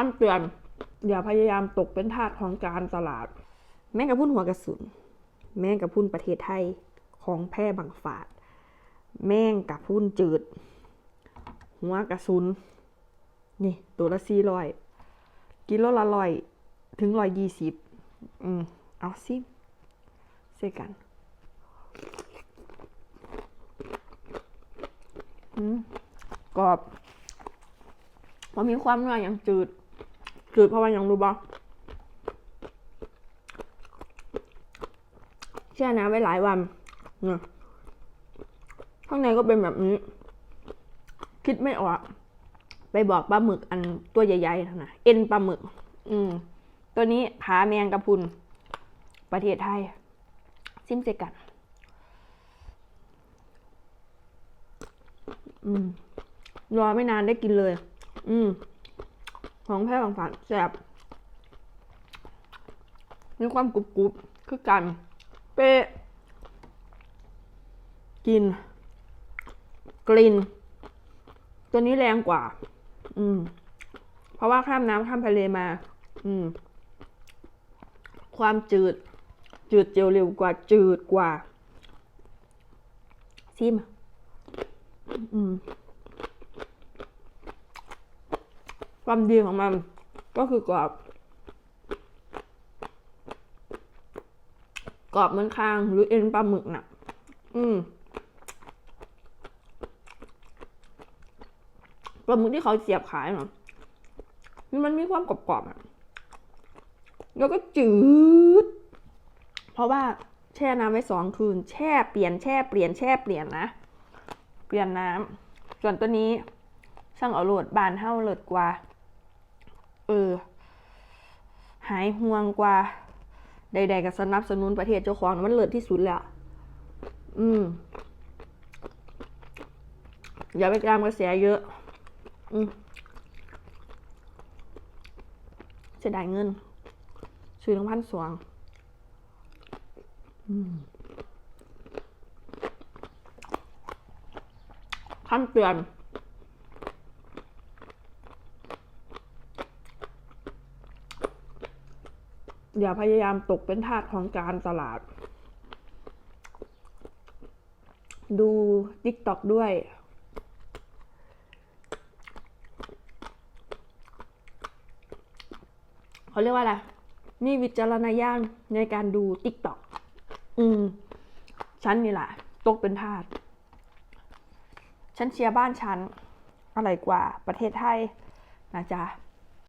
คำเตือน อย่าพยายามตกเป็นทาสของการตลาด แม่งกระพุ่นหัวกระสุน แม่งกระพุ่นประเทศไทยของแพร่บังฝาด แม่งกระพุ่นจืด หัวกระสุน นี่ ตัวละสี่ร้อยกิโลละร้อยถึงร้อยยี่สิบอืมเอาสิเสกันกรอบมันมีความเนื้ออย่างจืด จืดเพราะว่าย่างรู้บ่แช่น้ำไว้หลายวันเนี่ยข้างในก็เป็นแบบนี้ คิดไม่ออก ไปบอกปลาหมึกอันตัวใหญ่ๆนะเอ็นปลาหมึก อืม ตัวนี้ผาแมงกระพุน ประเทศไทย ซิมเซกัน อืมรอไม่นานได้กินเลย อืม ของแพ้ของฝานแสบมีความกรุบกรุบคือกัน เป๊ะกิน กลิ่น ตัวนี้แรงกว่า อืม เพราะว่าข้ามน้ำข้ามทะเลมา อืม ความจืด จืดเจียวเร็วกว่า จืดกว่าซิมอืม ความดีของมันก็คือกรอบ กรอบเหมือนคางหรือเอ็นปลาหมึกน่ะ อืมปลาหมึกที่เขาเสียบขายเนาะมันมีความกรอบๆอะ แล้วก็จืด เพราะว่าแช่น้ำไว้สองคืน แช่เปลี่ยนแช่เปลี่ยนแช่เปลี่ยนนะ เปลี่ยนน้ำส่วนตัวนี้ช่างเอาโหลดบานเท่าโหลดกว่า เออ หายห่วงกว่า ใด ๆก็สนับสนุนประเทศเจ้าของมันเลิศที่สุดแล้ว อืม อย่าไปตามกระแสเยอะ อืมเสียดายเงิน ซื้อทั้งพันสวง อืมคำเตือน อย่าพยายามตกเป็นทาสของการตลาด ดู TikTok ด้วย เขาเรียกว่าอะไร มีวิจารณญาณในการดู TikTok อืม ฉันนี่แหละ ตกเป็นทาส ฉันเชียร์บ้านฉันอะไรกว่าประเทศไทยนะจ๊ะ